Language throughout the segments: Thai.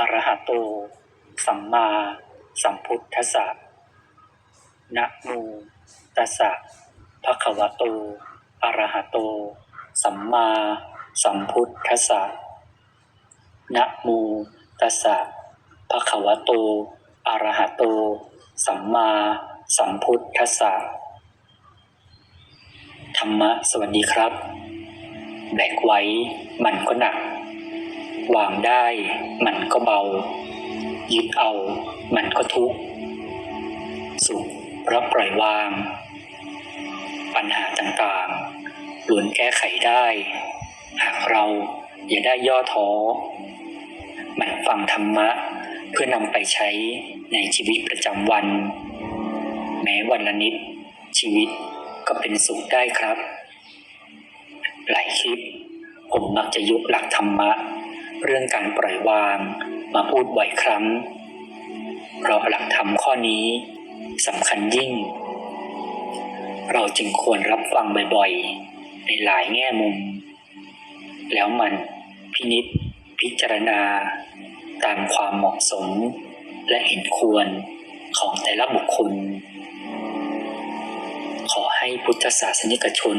อระหะโต สัมมาสัมพุทธัสสะนะโมตัสสะภะคะวะโตอระหะโต สัมมาสัมพุทธัสสะนะโมตัสสะภะคะวะโตอระหะโต สัมมาสัมพุทธัสสะธรรมะสวัสดีครับ แบกไว้มันก็หนัก วางได้ มันก็เบา ยึดเอา มันก็ทุกข์สุขเพราะปล่อยวาง ปัญหาต่างๆล้วนแก้ไขได้ หากเราอย่าได้ย่อท้อมันฟังธรรมะเพื่อนำไปใช้ในชีวิตประจำวัน แม้วันละนิด ชีวิตก็เป็นสุขได้ครับ หลายคลิปผมมักจะยกหลักธรรมะ เรื่องการปล่อยวางมาพูดบ่อยครั้ง เพราะหลักธรรมข้อนี้สำคัญยิ่ง เราจึงควรรับฟังบ่อยๆ ในหลายแง่มุม แล้วมันพินิษพิจารณา ตามความเหมาะสม และเห็นควรของแต่ละบุคคล ขอให้พุทธศาสนิกชน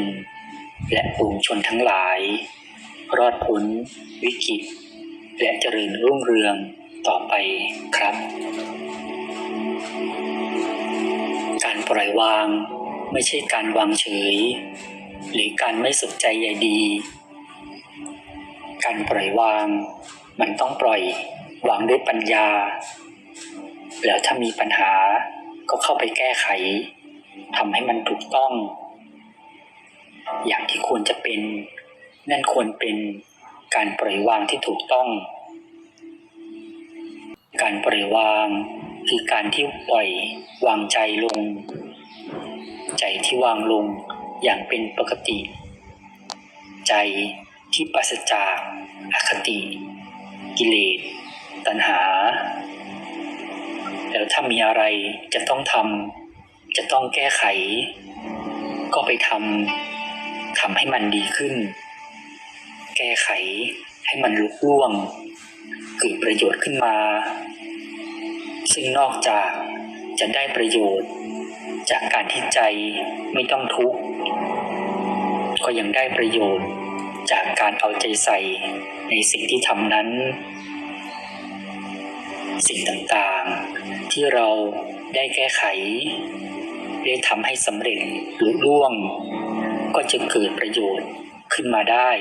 และปวงชนทั้งหลาย รอดพ้นวิกฤต และเจริญรุ่งเรืองต่อไปครับ การปล่อยวางไม่ใช่การวางเฉย หรือการไม่สนใจใยดี การปล่อยวางมันต้องปล่อยวางด้วยปัญญา แล้วถ้ามีปัญหาก็เข้าไปแก้ไขทำให้มันถูกต้อง อย่างที่ควรจะเป็น นั่นควรเป็น การปล่อยวางที่ถูกต้อง การปล่อยวางคือการที่ปล่อยวางใจลง ใจที่วางลงอย่างเป็นปกติ ใจที่ปราศจากอคติ กิเลส ตัณหา แล้วถ้ามีอะไรจะต้องทำจะต้องแก้ไข ก็ไปทำทำให้มันดีขึ้น ก้ไขให้มันลุล่วง เกิดประโยชน์ขึ้นมา ซึ่งนอกจากจะได้ประโยชน์ จากการที่ใจไม่ต้องทุกข์ก็ยังได้ประโยชน์จากการเอาใจใส่ในสิ่งที่ทำนั้น สิ่งต่างๆ ที่เราได้แก้ไข ได้ทำให้สำเร็จหรือล่วง ก็จะเกิดประโยชน์ขึ้นมาได้